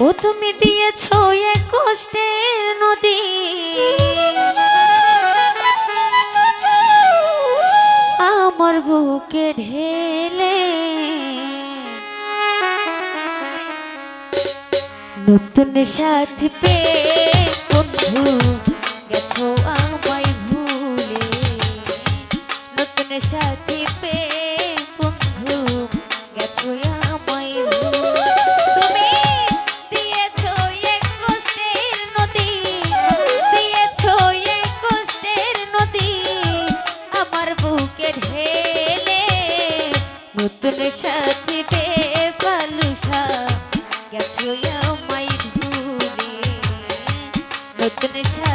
ও তুমি দিয়েছ এ কষ্টের নদী। আমার বুকে ঢেলে নতুন সাথ পে বন্ধু তোর সাথে পে পালুসা গেছো আমায় ভুলে। নতুন সাথে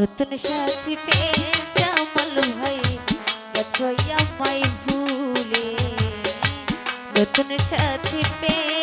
নতুন সাথী পেয়ে চামালু ভাই। গেছো আমায় ভুলে। নতুন সাথী পেয়ে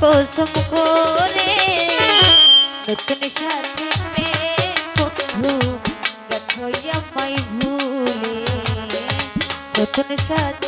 কসম করে নতুন সাথে বন্ধু গেছ আমায় ভুলে। নতুন সাথে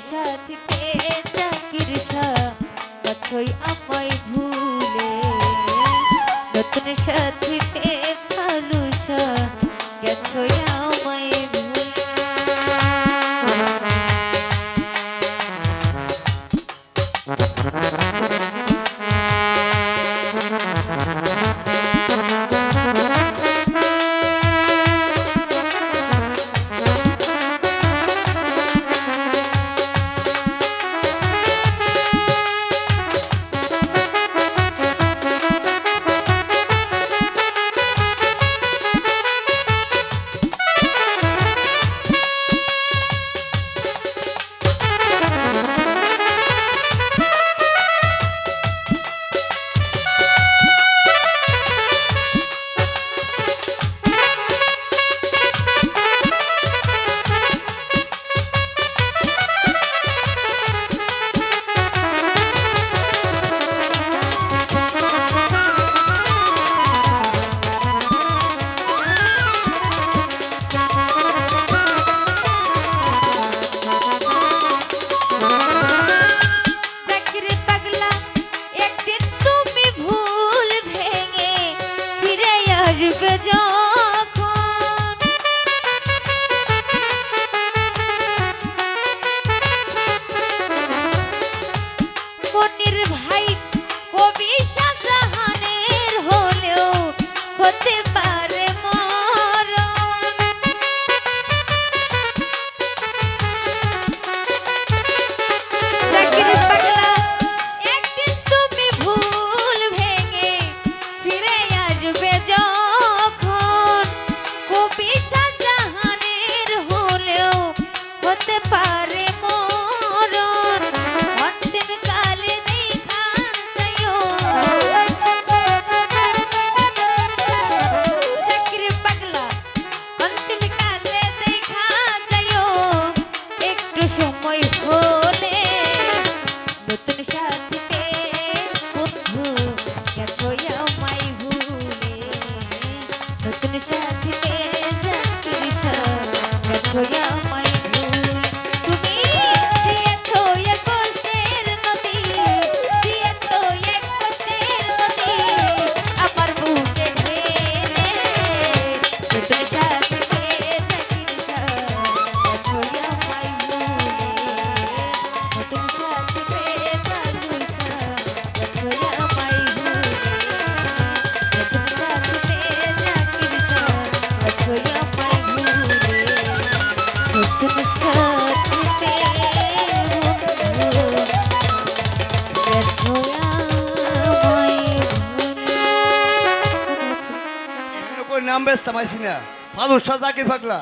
সাথী বেচতাম আইসি না। সাজা কি পাগলা